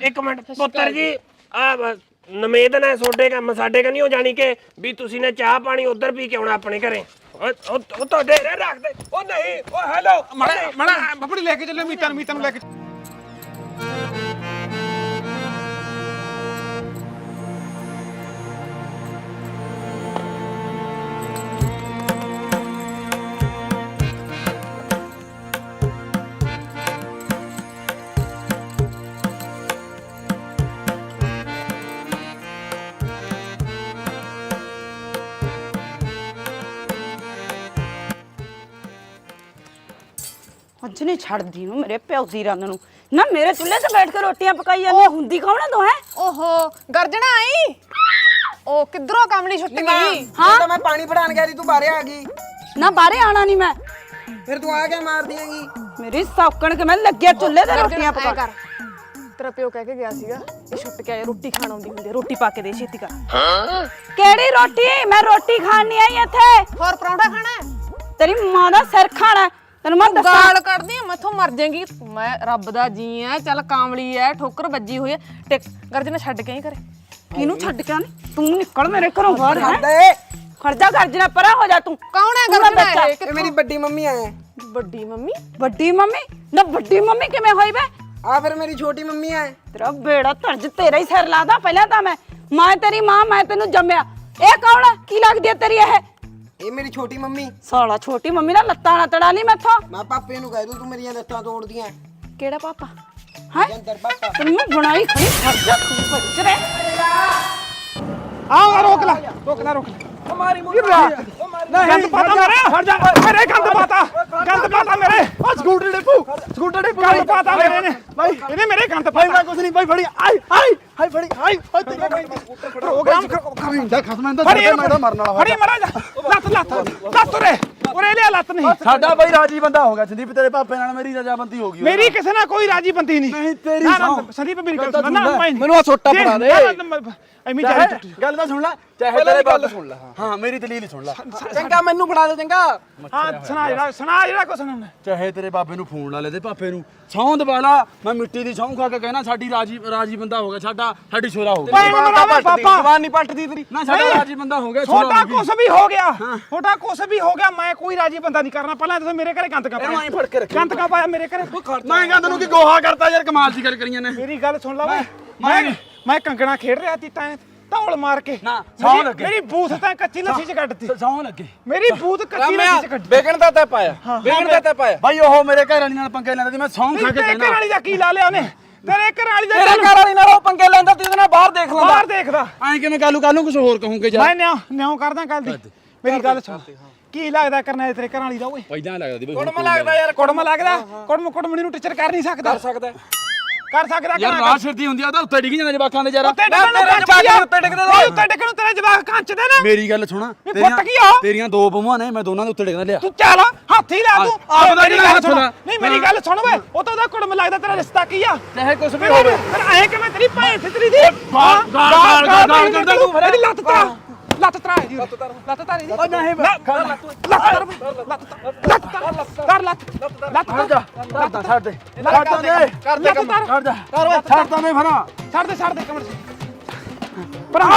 ਇੱਕ ਮਿੰਟ ਪੁੱਤਰ ਜੀ ਆ ਨਮੇਦ ਨੇ ਤੁਹਾਡੇ ਕੰਮ ਸਾਡੇ ਕੰਨੀ ਹੋ ਜਾਣੀ ਕਿ ਵੀ ਤੁਸੀਂ ਨੇ ਚਾਹ ਪਾਣੀ ਉਧਰ ਪੀ ਕੇ ਆਉਣਾ ਆਪਣੇ ਘਰੇ। ਉਹ ਤੁਹਾਡੇ ਰੱਖ ਦੇ। ਉਹ ਨਹੀਂ ਉਹ ਹੈਲੋ ਮੜਾ ਮੜਾ ਬੱਬੜੀ ਲੈ ਕੇ ਚੱਲੋ ਮੀਤਾਂ ਮੀਤਾਂ ਨੂੰ ਲੈ ਕੇ ਅੱਜ ਨਹੀਂ ਛੱਡਦੀ ਨੂੰ ਮੇਰੇ ਪਿਓ ਦੀ ਰੰਨ ਨੂੰ। ਨਾ ਮੇਰੇ ਚੁੱਲ੍ਹੇ ਤੇ ਬੈਠ ਕੇ ਰੋਟੀਆਂ ਪਕਾਈ ਜਾਂਦੀ ਹੁੰਦੀ ਕੌਣ ਤੂੰ ਹੈ ਓਹੋ ਗਰਜਣਾ ਆਈ? ਉਹ ਕਿੱਧਰੋਂ ਕਮਲੀ ਛੁੱਟ ਗਈ? ਹਾਂ ਤਾਂ ਮੈਂ ਪਾਣੀ ਫੜਾਣ ਗਿਆ ਸੀ ਤੂੰ ਬਾਹਰੇ ਆ ਗਈ। ਨਾ ਬਾਹਰੇ ਆਣਾ ਨਹੀਂ ਮੈਂ। ਫਿਰ ਤੂੰ ਆ ਕੇ ਮਾਰ ਦਿਆਂਗੀ ਮੇਰੀ ਸੌਕਣ ਕੇ ਮੈਂ ਲੱਗਿਆ ਚੁੱਲ੍ਹੇ ਤੇ ਰੋਟੀਆਂ ਪਕਾ ਕਰ। ਤੇਰਾ ਪਿਓ ਕਹਿ ਕੇ ਗਿਆ ਸੀਗਾ ਇਹ ਛੁੱਟ ਕੇ ਆਏ ਰੋਟੀ ਖਾਣ ਆਉਂਦੀ ਹੁੰਦੀ ਰੋਟੀ ਪਾ ਕੇ ਦੇ ਛੇਤੀ ਕਰ। ਕਿਹੜੀ ਰੋਟੀ? ਮੈਂ ਰੋਟੀ ਖਾਣ ਨਹੀਂ ਆਈ ਇੱਥੇ। ਹੋਰ ਪਰੌਂਠਾ ਖਾਣਾ? ਤੇਰੀ ਮਾਂ ਦਾ ਸਿਰ ਖਾਣਾ। ਤੈਨੂੰ ਮੈਂ ਦੱਸਾਂ। ਗਾਲ ਕੱਢਦੀ ਆ ਮੈਥੋਂ ਮਰ ਜਾਏਗੀ। ਮੈਂ ਰੱਬ ਦਾ ਜੀ ਆ ਚੱਲ ਕਾਮਲੀ ਐ ਠੋਕਰ ਵੱਜੀ ਹੋਈ ਐ। ਟਿਕ ਗਰਜਣਾ ਛੱਡ ਕੇ ਹੀ ਕਰੇ ਕਿਹਨੂੰ ਛੱਡ ਕੇ ਆਣੀ ਤੂੰ ਨਿਕਲ ਮੇਰੇ ਘਰੋਂ ਬਾਹਰ ਹੈ? ਦੇ। ਖਰਜਾ ਕਰਜਣਾ ਪਰਾਂ ਹੋ ਜਾ ਤੂੰ। ਕੌਣ ਹੈ ਤੂੰ ਨਾ ਗਰਜਣਾ ਬੱਚਾ। ਇਹ? ਮੇਰੀ ਵੱਡੀ ਮੰਮੀ ਆ। ਵੱਡੀ ਮੰਮੀ? ਵੱਡੀ ਮੰਮੀ? ਨਾ ਵੱਡੀ ਮੰਮੀ ਕਿਵੇਂ ਹੋਈ ਬੇ ਆ ਫਿਰ ਮੇਰੀ ਛੋਟੀ ਮੰਮੀ ਆ। ਤੇਰਾ ਬੇੜਾ ਧਰਜ ਤੇਰਾ ਹੀ ਸਿਰ ਲਾਦਾ ਪਹਿਲਾਂ ਤਾਂ ਮੈਂ। ਮੈਂ ਤੇਰੀ ਮਾਂ ਮੈਂ ਤੈਨੂੰ ਜੰਮਿਆ। ਇਹ ਕੌਣ ਕੀ ਲੱਗਦੀ ਹੈ ਤੇਰੀ ਇਹ? ਇਹ ਮੇਰੀ ਛੋਟੀ ਮੰਮੀ। ਸਾਲਾ ਛੋਟੀ ਮੰਮੀ ਨਾਲ ਲੱਤਾਂ ਨਾ ਤੜਾ ਲਈ ਮੈਥੋਂ। ਮੈਂ ਪਾਪੇ ਨੂੰ ਕਹਿ ਦੂੰ ਤੂੰ ਮੇਰੀਆਂ ਲੱਤਾਂ ਤੋੜਦੀਆਂ। ਕਿਹੜਾ ਪਾਪਾ? ਹੈ? ਅੰਦਰ ਪਾਪਾ। ਤੈਨੂੰ ਮੈਂ ਬਣਾਈ ਖੜੀ ਖਰਜਾ ਤੂੰ ਬੱਚਰੇ ਆ ਰੋਕ ਲੈ ਰੋਕ ਲੈ ਰੋਕ ਲੈ। ਮਾਰੀ ਰਿਹਾ ਗੰਦ ਪਾਤਾ ਮੇਰੇ। ਹਟ ਜਾ। ਮੇਰੇ ਗੰਦ ਪਾਤਾ। ਗੰਦ ਪਾਤਾ ਮੇਰੇ। ਉਹ ਸਕੂਟਰ ਡੇਪੂ ਸਕੂਟਰ ਡੇਪੂ ਗੰਦ ਪਾਤਾ ਮੇਰੇ ਨੇ ਭਾਈ ਇਹਨੇ ਮੇਰੇ ਗੰਦ ਪਾਤਾ। ਮੈਂ ਕੁਛ ਨਹੀਂ ਭਾਈ ਫੜੀ। ਆਈ ਆਈ ਹਾਈ ਫੜੀ ਆਈ ਹਾਈ ਤੇ ਪ੍ਰੋਗਰਾਮ ਖਰਿੰਦਾ ਖਸਮਾਂ ਦਾ ਮੈਂ ਤਾਂ ਮਰਨ ਵਾਲਾ ਫੜੀ ਮਰਾ ਜਾ। ਲੱਤ ਲੱਤ। ਲੱਤ ਉਰੇ। ਉਰੇ ਲਿਆ ਲੱਤ ਨਹੀਂ। ਸਾਡਾ ਬਈ ਰਾਜੀ ਬੰਦਾ ਹੋ ਗਿਆ। ਸੰਦੀਪ ਤੇਰੇ ਪਾਪੇ ਨਾਲ ਮੇਰੀ ਰਜਾਮੰਦੀ ਹੋ ਗਈ ਮੇਰੀ ਕਿਸੇ ਨਾਲ ਕੋਈ ਰਾਜੀ ਬੰਦੀ ਨਹੀਂ। ਨਹੀਂ, ਤੇਰੀ। ਸੰਦੀਪ ਮੇਰੀ ਗੱਲ ਗੱਲ ਸੁਣ। ਨਾ ਮੈਨੂੰ ਸੋਟਾ ਜੇ- ਫੜਾ ਦੇ। ਐਵੇਂ ਚਾਹੇ ਗੱਲ ਤਾਂ ਸੁਣ ਲੈ। ਚਾਹੇ ਤੇਰੇ ਬਾਪ ਸੁਣ ਲੈ। ਹਾਂ। ਮੇਰੀ ਦਲੀਲ ਸੁਣ ਲੈ। ਚੰਗਾ ਮੈਨੂੰ ਫੜਾ ਦੇ ਚੰਗਾ। ਹਾਂ ਸੁਣਾ ਜਿਹੜਾ ਸੁਣਾ ਜਿਹੜਾ ਕੋ ਸੁਣਾਉਣਾ ਚਾਹੇ ਤੇਰੇ ਬਾਬੇ ਨੂੰ ਫੋਨ ਲਾ ਲੈ ਤੇ ਪਾਪੇ ਨੂੰ। ਸੌਂ ਦਵਾਲਾ ਮੈਂ ਮਿੱਟੀ ਦੀ ਸੌਂ ਖਾ ਕੇ ਕਹਿਣਾ ਸਾਡੀ ਰਾਜੀ ਰਾਜੀ ਬੰਦਾ ਹੋ ਗਿਆ। ਸਾਡਾ ਸਾਡੀ ਛੋਰਾ ਹੋ ਗਿਆ ਪਾਪਾ। ਜਵਾਨ ਨਹੀਂ ਪਲਟਦੀ ਤੇਰੀ। ਨਾ ਸਾਡਾ। ਰਾਜੀ ਬੰਦਾ ਹੋ ਗਿਆ ਛੋਟਾ। ਕੁਛ ਵੀ ਹੋ ਗਿਆ। ਛੋਟਾ ਕੁਛ ਵੀ ਹੋ ਗਿਆ ਮੈਂ ਕੋਈ ਰਾਜੀ ਬੰਦਾ ਨਹੀਂ ਕਰਨਾ। ਪਹਿਲਾਂ ਤੁਸੀਂ ਮੇਰੇ ਘਰੇ ਗੰਦ ਕਾ ਪਾਇਆ। ਐਂ ਫੜ ਕੇ ਰੱਖੀ। ਗੰਦ ਕਾ ਪਾਇਆ ਮੇਰੇ ਘਰੇ। ਮੈਂ ਕਹਿੰਦਾ ਤੈਨੂੰ ਕੀ ਗੋਹਾ ਕਰਤਾ ਯਾਰ ਕਮਾਲ ਦੀ ਗੱਲ ਕਰੀਆਂ ਨੇ ਮੇਰੀ ਗੱਲ ਸੁਣ ਲਾ ਓਏ। ਮੈਂ- ਮੈਂ ਮੈਂ ਕੰਗਣਾ ਖੇਡ ਰਿਹਾ ਸੀ ਤਾਂ ਧੌਲ ਮਾਰ ਕੇ। ਨਾ, ਮੇਰੀ- ਲੱਗੇ। ਮੇਰੀ ਬੂਥ ਤਾਂ ਕੱਚੀ ਲੱਸੀ ਚ ਕੱਢਤੀ। ਸੌਂ ਲੱਗੇ। ਮੇਰੀ ਬੂਥ ਕੱਚੀ ਲੱਸੀ ਚ ਕੱਢਤੀ। ਵੇਗਣ ਦਾ ਤਾਂ ਪਾਇਆ। ਵੇਗਣ ਦਾ ਤਾਂ ਪਾਇਆ। ਭਾਈ ਉਹ ਮੇਰੇ ਘਰ ਵਾਲੀ ਨਾਲ ਪੰਗੇ ਲੈਂਦਾ ਸੀ ਮੈਂ ਸੌਂ ਖਾ ਕੇ ਤੇਰੇ ਘਰ ਕਹਿਣਾ ਵਾਲੀ ਦਾ ਕੀ ਲਾ ਲਿਆ ਉਹਨੇ? ਤੇਰੇ ਘਰ ਵਾਲੀ ਦਾ ਤੇਰੇ ਘਰ ਵਾਲੀ ਨਾਲ ਉਹ ਪੰਗੇ ਲੈਂਦਾ ਤੇ ਨਾਲ ਬਾਹਰ ਦੇਖ ਲੈਂਦਾ। ਬਾਹਰ ਦੇਖਦਾ। ਐਂ ਕਿਵੇਂ ਕਾਲੂ ਕਾਲੂ ਕੁਝ ਹੋਰ ਕਹੂੰਗੇ ਮੈਂ ਯਾਰ ਨਿਆਂ ਨਿਆਂ ਕਰਦਾ ਕੱਲ ਦੀ। ਮੇਰੀ ਗੱਲ ਸੁਣ। ਕੀ ਲੱਗਦਾ ਕਰਨਾ ਹੈ ਤੇਰੇ ਘਰ ਵਾਲੀ ਦਾ ਓਏ? ਪੈਦਾਂ ਲੱਗਦਾ ਦੀ ਕੁੜਮ ਲੱਗਦਾ ਯਾਰ ਕੁੜਮ ਲੱਗਦਾ? ਕੁੜਮ ਕੁੜਮਣੀ ਨੂੰ ਟੀਚਰ ਕਰ ਨਹੀਂ ਸਕਦਾ? ਕਰ ਸਕਦਾ। ਕਰ ਸਕਦਾ ਯਾਰ ਕਿ ਰਾਹ ਸਿਰਦੀ ਹੁੰਦੀ ਆ ਉਹਦਾ ਉੱਤੇ ਡਿੱਗ ਜਾਂਦਾ ਜਵਾਕਾਂ ਦੇ ਯਾਰ ਉੱਤੇ ਡਿੱਗਣ ਨੂੰ ਤੇਰੇ ਕੰਚ ਜਵਾਕ ਉੱਤੇ ਡਿੱਗਦੇ ਓਏ ਉੱਤੇ ਡਿੱਗਣ ਨੂੰ ਤੇਰੇ ਜਵਾਕ ਕੰਚਦੇ ਨੇ? ਮੇਰੀ ਗੱਲ ਸੁਣਾ ਇਹ ਫੁੱਟ ਕੀ ਆ? ਤੇਰੀਆਂ ਦੋ ਬਹੂਆਂ ਨੇ ਮੈਂ ਦੋਨਾਂ ਦੇ ਉੱਤੇ ਡਿੱਗਦਾ ਲਿਆ। ਤੂੰ ਚੱਲ ਹੱਥ ਹੀ ਲਾ ਤੂੰ। ਆਪ ਦਾ ਮੇਰੀ ਜਿਹੜਾ ਹੱਥ ਸੁਣ। ਲਾ। ਨਹੀਂ ਮੇਰੀ ਗੱਲ ਸੁਣ ਓਏ ਉਹ ਤਾਂ ਉਹਦਾ ਕੁੜਮ ਲੱਗਦਾ ਤੇਰਾ ਰਿਸ਼ਤਾ ਕੀ ਆ? ਚਾਹੇ ਕੁਝ ਵੀ ਹੋਵੇ ਫਿਰ ਐ ਕਿਵੇਂ ਤੇਰੀ ਭਾਈ ਫਿਤਰੀ ਦੀ ਗਾਲ- ਗਾਲ- ਕਰਦਾ ਤੂੰ। ਫਿਰ। ਇਹਦੀ ਲੱਤ ਤਰਾ ਲੱਤ ਤਰਾ। ਲੱਤ ਤਰਾ ਲੱਤ ਤਰਾ। ਓ ਨਹੀਂ ਬਈ, ਲੱਤ। ਤਰਾ ਲੱਤ। ਤਰਾ। ਕਰ ਲੱਤ। ਲੱਤ। ਛੱਡ ਜਾ। ਛੱਡ ਦੇ ਛੱਡ ਦੇ। ਛੱਡ ਦੇ। ਕਰ ਦੇ ਕੰਮ। ਛੱਡ ਜਾ। ਕਰ ਓਏ। ਛੱਡ ਮੈਂ ਫਰਾ। ਛੱਡ ਦੇ ਛੱਡ ਦੇ ਕਮਰ ਭਰਾ।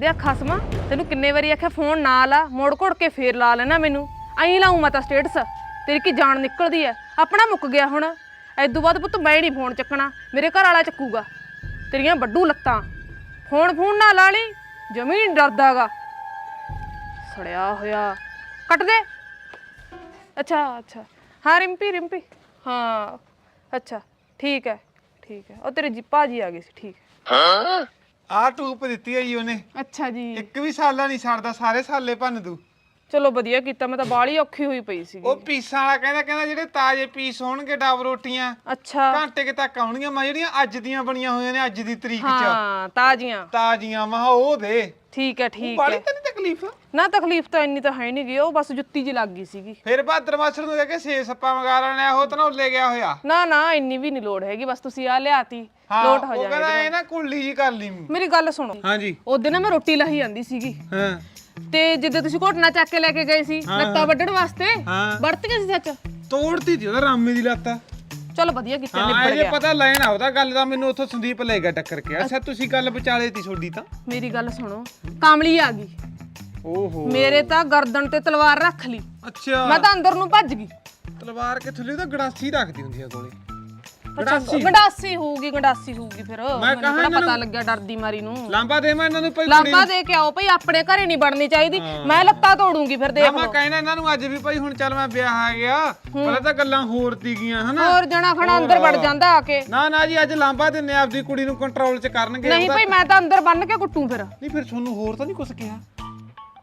ਦੇ ਖਸਮਾ ਤੈਨੂੰ ਕਿੰਨੇ ਵਾਰੀ ਆਖਿਆ ਫੋਨ ਨਾ ਲਾ ਮੋੜ ਘੋੜ ਕੇ ਫੇਰ ਲਾ ਲੈਣਾ ਮੈਨੂੰ। ਐਂ ਲਾਉਂ ਮੈਂ ਤਾਂ ਸਟੇਟਸ ਤੇਰੀ ਕੀ ਜਾਨ ਨਿਕਲਦੀ ਐ। ਆਪਣਾ ਮੁੱਕ ਗਿਆ ਹੁਣ। ਐਦੋਂ ਬਾਅਦ ਪੁੱਤ ਮੈਂ ਨਹੀਂ ਫੋਨ ਚੱਕਣਾ। ਮੇਰੇ ਘਰ ਵਾਲਾ ਚੱਕੂਗਾ। ਤੇਰੀਆਂ ਵੱਡੂ ਲੱਤਾਂ। ਫੋਨ ਫੋਨ ਨਾ ਲਾ ਲਈ ਜਮੀਨ ਡਰਦਾਗਾ। ਸੜਿਆ ਹੋਇਆ। ਕੱਟ ਦੇ। ਅੱਛਾ ਅੱਛਾ। ਹਾਂ ਰਿੰਪੀ ਰਿੰਪੀ। ਹਾਂ ਅੱਛਾ। ਠੀਕ ਹੈ ਠੀਕ ਹੈ। ਉਹ ਤੇਰੇ ਜੀ ਭਾਜੀ ਆ ਗਏ ਸੀ ਠੀਕ ਹੈ। ਆ ਟੂਪ ਦਿੱਤੀ ਹੈ ਜੀ ਉਹਨੇ। ਅੱਛਾ ਜੀ। ਇੱਕ ਵੀ ਸਾਲਾ ਨਹੀਂ ਛੱਡਦਾ ਸਾਰੇ ਸਾਲੇ ਭੰਨ ਦੂ। ਚਲੋ ਵਧੀਆ ਕੀਤਾ ਮੈਂ ਤਾਂ ਬਾਲੀ ਔਖੀ ਹੋਈ ਪਈ ਸੀ ਉਹ ਪੀਸਾਂ ਵਾਲਾ ਕਹਿੰਦਾ ਕਹਿੰਦਾ ਜਿਹੜੇ ਤਾਜ਼ੇ ਪੀਸ ਹੋਣਗੇ ਡਬ ਰੋਟੀਆਂ ਅੱਛਾ। ਘੰਟੇ ਕੁ ਤੱਕ ਆਉਣਗੀਆਂ ਮੈਂ ਜਿਹੜੀਆਂ ਅੱਜ ਦੀਆਂ ਬਣੀਆਂ ਹੋਈਆਂ ਨੇ ਅੱਜ ਦੀ ਤਰੀਕ 'ਚ। ਹਾਂ ਤਾਜ਼ੀਆਂ। ਤਾਜ਼ੀਆਂ ਮਹਾ ਉਹ ਦੇ। ਠੀਕ ਹੈ ਠੀਕ ਬਾਲੀ ਹੈ। ਤਾਂ ਨਹੀਂ ਤਕਲੀਫ? ਨਾ ਤਕਲੀਫ ਤਾਂ ਇੰਨੀ ਤਾਂ ਹੈ ਨਹੀਂ ਗਈ ਉਹ ਬਸ ਜੁੱਤੀ ਜੀ ਲੱਗ ਗਈ ਸੀਗੀ। ਫਿਰ ਬਾਦਰ ਮਾਸਟਰ ਨੂੰ ਕਹਿ ਕੇ ਸੇ ਸੱਪਾ ਮੰਗਾ ਲੈਣਾ ਉਹ ਤਾਂ ਉੱਲੇ ਗਿਆ ਹੋਇਆ। ਨਾ ਨਾ ਇੰਨੀ ਵੀ ਨਹੀਂ ਲੋੜ ਹੈਗੀ ਬਸ ਤੁਸੀਂ ਆ ਲਿਆਤੀ ਹਾਂ ਲੋਟ ਹੋ ਉਹ ਕਹਿੰਦਾ ਇਹ ਨਾ ਕੁੱਲੀ ਜੀ ਕਰ ਲਈ ਮੇਰੀ ਗੱਲ ਸੁਣੋ ਹਾਂਜੀ। ਉਹਦੇ ਨਾ ਮੈਂ ਰੋਟੀ ਲਾਹੀ ਜਾਂਦੀ ਸੀਗੀ। ਹਾਂ। ਤੇ ਜਿੱਦੇ ਤੁਸੀਂ ਘੋਟਣਾ ਚੱਕ ਕੇ ਲੈ ਕੇ ਗਏ ਸੀ ਲੱਤਾਂ ਵੱਢਣ ਵਾਸਤੇ ਹਾਂ। ਵਰਤ ਗਏ ਸੀ ਸੱਚ? ਤੋੜਤੀ ਉਹਦਾ ਰਾਮੇ ਦੀ ਲੱਤ। ਚਲੋ ਵਧੀਆ ਕੀਤਾ ਹਾਂ ਨਿਬੜ ਇਹ ਗਿਆ। ਪਤਾ ਲੈਣ ਆਉਦਾ ਗੱਲ ਦਾ ਮੈਨੂੰ ਉੱਥੋਂ ਸੰਦੀਪ ਲੈ ਗਿਆ ਟੱਕਰ ਕੇ। ਅੱਛਾ ਤੁਸੀਂ ਗੱਲ ਵਿਚਾਲੇ ਤੀ ਛੋਡੀ ਤਾਂ? ਮੇਰੀ ਗੱਲ ਸੁਣੋ ਕਾਮਲੀ ਆ ਗਈ। ਓਹੋ। ਮੇਰੇ ਤਾਂ ਗਰਦਨ ਤੇ ਤਲਵਾਰ ਰੱਖ ਲਈ। ਅੱਛਾ। ਮੈਂ ਤਾਂ ਅੰਦਰ ਨੂੰ ਭੱਜ ਗਈ। ਤਲਵਾਰ ਕੇ ਥੱਲੇ ਤਾਂ ਗੜਾਸੀ ਰੱਖਦੀ ਹੁੰਦੀ ਆ ਕੋਲੇ ਅੱਛਾ ਗੰਡਾਸੀ। ਹੋਊਗੀ ਗੰਡਾਸੀ ਹੋਊਗੀ ਫਿਰ। ਮੈਨੂੰ ਕਹਾਂ ਕਿਹੜਾ ਇਹਨਾਂ ਪਤਾ ਲੱਗਿਆ ਡਰਦੀ ਮਾਰੀ ਨੂੰ। ਲਾਂਬਾ ਦੇ ਮੈਂ ਇਹਨਾਂ ਨੂੰ ਭਾਈ ਲਾਂਬਾ ਦੇ ਕੇ ਆਓ ਭਈ ਆਪਣੇ ਘਰੇ ਨਹੀਂ ਬਣਨੀ ਚਾਹੀਦੀ। ਮੈਂ ਲੱਤਾਂ ਤੋੜੂੰਗੀ ਫਿਰ ਦੇਖ ਮੈਂ ਲਓ। ਕਹਿਣਾ ਇਹਨਾਂ ਨੂੰ ਅੱਜ ਵੀ ਭਾਈ ਹੁਣ ਚੱਲ ਮੈਂ ਵਿਆਹ ਆ ਗਿਆ। ਪਹਿਲਾਂ ਤਾਂ ਗੱਲਾਂ ਹੋਰ ਤੀਗੀਆਂ ਹਨਾ? ਹੋਰ ਜਣਾ ਖਣਾ ਅੰਦਰ ਵੜ ਜਾਂਦਾ ਆ ਕੇ। ਨਾ ਨਾ ਜੀ ਅੱਜ ਲਾਂਬਾ ਦਿੰਨੇ ਆਪਦੀ ਕੁੜੀ ਨੂੰ ਕੰਟਰੋਲ 'ਚ ਕਰਨਗੇ। ਨਹੀਂ ਭਈ ਮੈਂ ਤਾਂ ਅੰਦਰ ਬੰਨ ਕੇ ਕੁੱਟੂ ਫਿਰ। ਨਹੀਂ ਫਿਰ ਤੁਹਾਨੂੰ ਹੋਰ ਤਾਂ ਨਹੀਂ ਕੁਝ ਕਿਹਾ?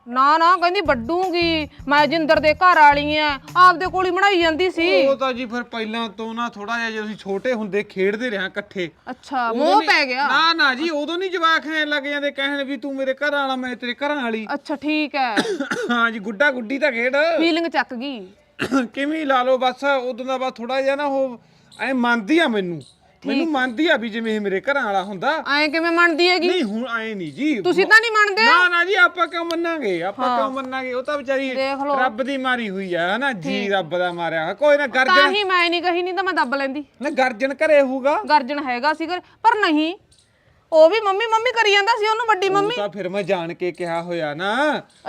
ਨਾ ਨਾ ਕਹਿੰਦੀ ਵੱਡੂਗੀ ਮੈਂ ਜਿੰਦਰ ਦੇ ਘਰ ਵਾਲੀ ਆ ਆਪਦੇ ਕੋਲ ਹੀ ਬਣਾਈ ਜਾਂਦੀ ਸੀ। ਉਹ ਤਾਂ ਜੀ ਫਿਰ ਪਹਿਲਾਂ ਤੋਂ ਨਾ ਥੋੜਾ ਜਿਹਾ ਜਦੋਂ ਅਸੀਂ ਛੋਟੇ ਹੁੰਦੇ ਖੇਡਦੇ ਰਿਹਾ ਇਕੱਠੇ। ਅੱਛਾ ਉਦੋਂ ਮੋਹ ਨੀ- ਪੈ ਗਿਆ। ਨਾ ਨਾ ਜੀ ਉਦੋਂ ਨਹੀਂ ਜਵਾਕ ਐ ਲੱਗ ਜਾਂਦੇ ਕਹਿਣ ਵੀ ਤੂੰ ਮੇਰੇ ਘਰ ਵਾਲਾ ਮੈਂ ਤੇਰੇ ਘਰਾਂ ਵਾਲੀ। ਅੱਛਾ ਠੀਕ ਹੈ ਹਾਂ ਜੀ ਗੁੱਡਾ ਗੁੱਡੀ ਤਾਂ ਖੇਡ। ਫੀਲਿੰਗ ਚੱਕ ਗਈ। ਕਿਵੇਂ ਹੀ ਲਾ ਲਓ ਬਸ ਉਦੋਂ ਦਾ ਬਸ ਥੋੜਾ ਜਿਹਾ ਨਾ ਉਹ ਐ ਮੰਨਦੀ ਆ ਮੈਨੂੰ। ਮੈਨੂੰ ਮੰਨਦੀ ਆ ਵੀ ਜਿਵੇਂ ਇਹ ਮੇਰੇ ਘਰਾਂ ਵਾਲਾ ਹੁੰਦਾ। ਐਂ ਕਿਵੇਂ ਮੰਨਦੀ ਹੈਗੀ? ਨਹੀਂ ਹੁਣ ਐ ਨਹੀਂ ਜੀ। ਤੁਸੀਂ ਤਾਂ ਨਹੀਂ ਮੰਨਦੇ? ਨਾ ਨਾ ਜੀ ਆਪਾਂ ਕਿਉਂ ਮੰਨਾਂਗੇ? ਆਪਾਂ ਕਿਉਂ ਮੰਨਾਂਗੇ? ਉਹ ਤਾਂ ਵਿਚਾਰੀ। ਰੱਬ ਦੀ ਮਾਰੀ ਹੋਈ ਆ ਹਨਾ? ਜੀ ਰੱਬ ਦਾ ਮਾਰਿਆ। ਕੋਈ ਨਾ ਤਾਂ ਗਰਜਨ ਹੀ ਮੈਂ ਨਹੀਂ ਕਹੀ ਨਹੀਂ ਤਾਂ ਮੈਂ ਦੱਬ ਲੈਂਦੀ। ਨਾ ਗਰਜਨ ਘਰੇ ਹੋਊਗਾ। ਗਰਜਨ ਹੈਗਾ ਸੀ ਪਰ ਨਹੀਂ। ਉਹ ਵੀ ਮੰਮੀ ਮੰਮੀ ਕਰੀ ਜਾਂਦਾ ਸੀ ਉਹਨੂੰ ਵੱਡੀ ਮੰਮੀ। ਤਾਂ ਫਿਰ ਮੈਂ ਜਾਣ ਕੇ ਕਿਹਾ ਹੋਇਆ ਨਾ।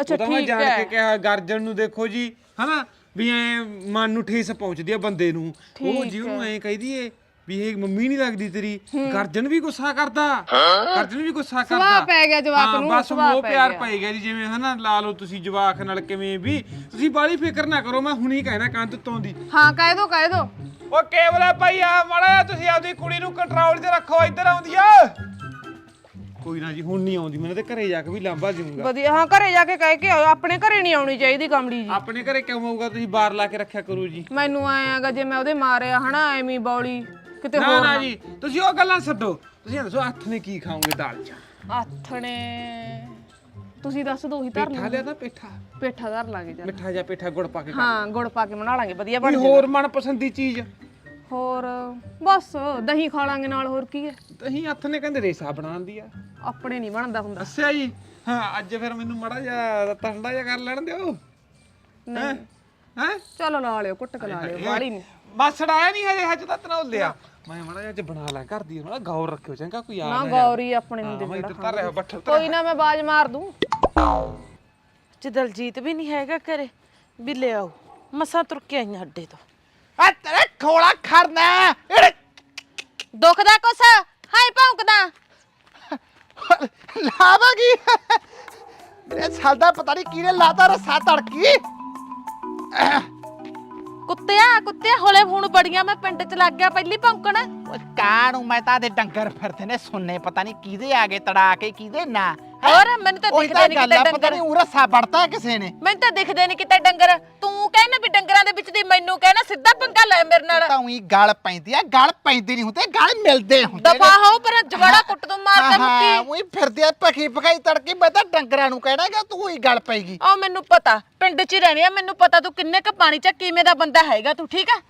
ਅੱਛਾ, ਉਹ ਤਾਂ ਮੈਂ ਜਾਣ। ਕੇ ਕਿਹਾ ਗਰਜਨ ਨੂੰ ਦੇਖੋ ਜੀ ਹਨਾ? ਵੀ ਐ ਮਨ ਨੂੰ ਠੇਸ ਪਹੁੰਚਦੀ ਆ ਬੰਦੇ ਨੂੰ। ਉਹ ਜੀ ਉਹਨੂੰ ਐ ਕਹਿਦੀ ਏ ਵੀ ਇਹ ਮੰਮੀ ਨਹੀਂ ਲੱਗਦੀ ਤੇਰੀ। ਗਰਜਨ ਵੀ ਗੁੱਸਾ ਕਰਦਾ। ਗਰਜਨ ਵੀ ਗੁੱਸਾ ਕਰਦਾ। ਸੁਭਾਅ ਪੈ ਗਿਆ ਜਵਾਕ ਨੂੰ, ਬਸ ਸੁਭਾਅ ਉਹ ਪੈ ਪਿਆਰ ਗਿਆ। ਪੈ ਗਿਆ ਜੀ ਜਿਵੇਂ ਹਨਾ ਲਾ ਲਓ ਤੁਸੀਂ ਜਵਾਕ ਨਾਲ ਕਿਵੇਂ ਵੀ। ਤੁਸੀਂ ਬਾਲੀ ਫਿਕਰ ਨਾ ਕਰੋ ਮੈਂ ਹੁਣੀ ਕਹਿਣਾ ਕੰਧ ਤੋਂ ਦੀ। ਹਾਂ ਕਹਿ ਦੋ ਕਹਿ ਦੋ। ਉਹ ਕੇਵਲਾ ਭਾਈ ਆ ਮਾੜਾ ਤੁਸੀਂ ਆਪਦੀ ਕੁੜੀ ਨੂੰ ਕੰਟਰੋਲ 'ਚ ਰੱਖੋ ਇੱਧਰ ਆਉਂਦੀ ਆ। ਕੋਈ ਨਾ ਜੀ ਹੁਣ ਨਹੀਂ ਆਉਂਦੀ ਮੈਂ ਤੇ ਘਰੇ ਜਾ ਕੇ ਵੀ ਲਾਂਭਾ ਦੇਵਾਂਗਾ ਵਧੀਆ ਹਾਂ ਘਰੇ ਜਾ ਕੇ ਕਹਿ ਕੇ ਆਓ ਆਪਣੇ ਘਰੇ ਨਹੀਂ ਆਉਣੀ ਚਾਹੀਦੀ ਕਮਲੀ ਜੀ। ਆਪਣੇ ਘਰੇ ਕਿਉਂ ਆਊਗਾ ਤੁਸੀਂ ਬਾਹਰ ਲਾ ਕੇ ਰੱਖਿਆ ਕਰੂ ਜੀ। ਮੈਨੂੰ ਆਗਾ ਜੇ ਮੈਂ ਉਹਦੇ ਮਾਰਿਆ ਹਨਾ ਐਵੇਂ ਹੀ ਬੌਲੀ। ਕਿਤੇ ਨਾ ਹੋਰ ਨਾ ਜੀ ਤੁਸੀਂ ਉਹ ਗੱਲਾਂ ਛੱਡੋ। ਤੁਸੀਂ ਦੱਸੋ ਹੱਥ ਨੇ ਕੀ ਖਾਓਗੇ ਦਾਲ ਚ? ਆਥਣੇ ਤੁਸੀਂ ਦੱਸ ਦੋ ਉਹੀ ਧਰ ਪੇਠਾ ਲਿਆ ਤਾਂ ਪੇਠਾ? ਪੇਠਾ ਧਰ ਲਾਂਗੇ ਜਰਾ। ਮਿੱਠਾ ਜਿਹਾ ਪੇਠਾ ਗੁੜ ਪਾ ਕੇ ਹਾਂ ਗੁੜ ਪਾ ਕੇ ਬਣਾ ਲਾਂਗੇ ਵਧੀਆ ਕੋਈ ਬਣ ਹੋਰ ਮਨਪਸੰਦੀ ਚੀਜ਼? ਹੋਰ ਬਸ ਦਹੀਂ ਖਾ ਲਾਂਗੇ ਨਾਲ ਹੋਰ ਕੀ ਹੈ? ਤੁਸੀਂ ਹੱਥ ਨੇ ਕਹਿੰਦੇ ਰੇਸਾ ਬਣਾਉਂਦੀ ਆ। ਆਪਣੇ ਨਹੀਂ ਬਣਦਾ ਹੁੰਦਾ। ਅੱਛਾ ਜੀ। ਹਾਂ ਅੱਜ ਫਿਰ ਮੈਨੂੰ ਮੜਾ ਜਿਹਾ ਠੰਡਾ ਜਿਹਾ ਕਰ ਲੈਣ ਦਿਓ। ਹੈ? ਹੈ? ਚਲੋ ਲਾ ਲਿਓ ਕੁੱਟ ਕੇ ਲਾ ਲਿਓ ਵਾਲੀ ਨਹੀਂ। ਬਸ ਆਇਆ ਨਹੀਂ ਹਜੇ ਹਜੇ ਤਾਂ ਤਨੌਲ ਲਿਆ ਮੈਂ ਮੜਾ ਅੱਜ ਬਣਾ ਲਾਂ ਘਰ ਦੀ ਮੜਾ ਗੌਰ ਰੱਖਿਓ ਚੰਗਾ ਕੋਈ ਆ ਨਾ ਗੌਰੀ ਆਪਣੇ ਹੁੰਦੇ ਮੈਂ ਜਿਹੜਾ ਇੱਧਰ ਧਰ ਰਿਹਾ ਬੱਠਲ ਕੋਈ ਨਾ ਮੈਂ ਬਾਜ ਮਾਰ ਦੂੰ। ਜੇ ਦਲਜੀਤ ਵੀ ਨਹੀਂ ਹੈਗਾ ਘਰੇ ਵੀ ਲੈ ਆਓ। ਮਸਾਂ ਤੁਰ ਕੇ ਆਈਆਂ ਅੱਡੇ ਤੋਂ। ਆ ਤੇਰੇ ਖੋਲਾ ਖਰਨਾ ਦੁਖਦਾ ਕੁਛ? ਹਾਏ ਭੌਂਕਦਾ। ਲਾਵਾਂਗੀ ਮੇਰੇ ਸਾਲ ਦਾ ਪਤਾ ਨਹੀਂ ਕਿਹਨੇ ਲਾਤਾ ਰਸਾ ਤੜਕੀ। ਕੁੱਤਿਆ ਕੁੱਤਿਆ ਹੌਲੇ ਹੁਣ ਬੜੀਆਂ ਮੈਂ ਪਿੰਡ ਚ ਲੱਗ ਗਿਆ ਪਹਿਲੀ ਭੌਂਕਣ। ਓ ਕਾਣੂ ਮੈਂ ਤਾਂ ਦੇ ਡੰਗਰ ਫਿਰਦੇ ਨੇ ਸੁਣਨੇ, ਪਤਾ ਨਹੀਂ ਕਿਹਦੇ ਆ ਗਏ ਤੜਾ ਕੇ ਕਿਹਦੇ ਨਾ। ਹੋਰ ਮੈਨੂੰ ਤਾਂ ਉਹੀ ਦਿਖਦੇ ਨਹੀਂ ਗੱਲ ਕਿਤੇ ਆ, ਪਤਾ ਡੰਗਰ। ਨਹੀਂ ਉਹ ਰਸਾ ਵੜਤਾ ਕਿਸੇ ਨੇ। ਮੈਨੂੰ ਤਾਂ ਦਿਖਦੇ ਨਹੀਂ ਕਿਤੇ ਡੰਗਰ। ਤੂੰ ਕਹਿਣਾ ਵੀ ਡੰਗਰਾਂ ਦੇ ਵਿੱਚ ਦੀ ਮੈਨੂੰ ਕਹਿਣਾ ਸਿੱਧਾ ਪੰਗਾ ਲੈ ਮੇਰੇ ਨਾਲ। ਤਾਂ ਉਹੀ ਗਲ ਪੈਂਦੀ ਆ ਗਲ ਪੈਂਦੀ ਨਹੀਂ ਹੁੰਦੇ ਗਲ ਮਿਲਦੇ ਹੁੰਦੇ ਦਫਾ ਹੋ ਪਰ ਜਵਾੜਾ ਕੁੱਟ ਦੂੰ ਮਾਰ ਕੇ ਮੁੱਕੀ। ਉਹੀ ਫਿਰਦੇ ਆ ਭਖੀ ਭਖਾਈ ਤੜਕੀ ਮੈਂ ਤਾਂ ਡੰਗਰਾਂ ਨੂੰ ਕਹਿਣਾਗਾ ਤੂੰ ਹੀ ਗਲ ਪੈਗੀ। ਉਹ ਮੈਨੂੰ ਪਤਾ ਪਿੰਡ 'ਚ ਹੀ ਰਹਿਣੀ ਆ ਮੈਨੂੰ ਪਤਾ ਤੂੰ ਕਿੰਨੇ ਕ ਪਾਣੀ 'ਚ ਕਿਵੇਂ ਦਾ ਬੰਦਾ ਹੈਗਾ ਤੂੰ ਠੀਕ ਆ?